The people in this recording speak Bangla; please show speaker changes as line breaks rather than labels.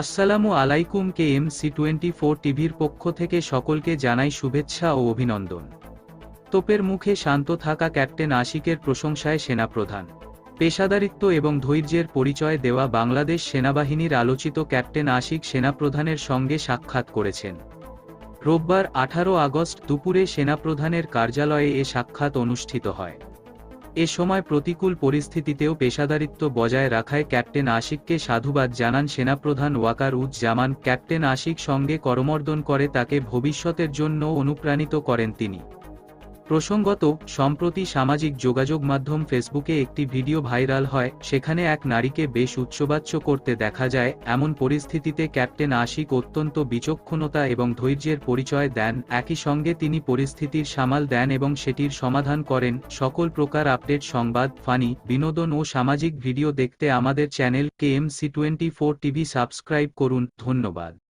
আসসালামু আলাইকুম K M C twenty four টিভির পক্ষ থেকে সকলকে জানাই শুভেচ্ছা ও অভিনন্দন। তোপের মুখে শান্ত থাকা ক্যাপ্টেন আশিকের প্রশংসায় সেনাপ্রধান। পেশাদারিত্ব এবং ধৈর্যের পরিচয় দেওয়া বাংলাদেশ সেনাবাহিনীর আলোচিত ক্যাপ্টেন আশিক সেনাপ্রধানের সঙ্গে সাক্ষাৎ করেছেন। রোববার আঠারো আগস্ট দুপুরে সেনাপ্রধানের কার্যালয়ে এ সাক্ষাৎ অনুষ্ঠিত হয়। এ সময় প্রতিকূল পরিস্থিতিতেও পেশাদারিত্ব বজায় রাখায় ক্যাপ্টেন আশিককে সাধুবাদ জানান সেনাপ্রধান ওয়াকার উজ জামান। ক্যাপ্টেন আশিক সঙ্গে করমর্দন করে তাকে ভবিষ্যতের জন্য অনুপ্রাণিত করেন তিনি। প্রসঙ্গত, সম্প্রতি সামাজিক যোগাযোগ মাধ্যম ফেসবুকে একটি ভিডিও ভাইরাল হয়, সেখানে এক নারীকে বেশ উচ্চবাচ্য করতে দেখা যায়, এমন পরিস্থিতিতে ক্যাপ্টেন আশিক অত্যন্ত বিচক্ষণতা এবং ধৈর্যের পরিচয় দেন, একই সঙ্গে তিনি পরিস্থিতির সামাল দেন এবং সেটির সমাধান করেন, সকল প্রকার আপডেট সংবাদ, ফানি, বিনোদন ও সামাজিক ভিডিও দেখতে আমাদের channel K M C twenty four TV subscribe করুন, ধন্যবাদ।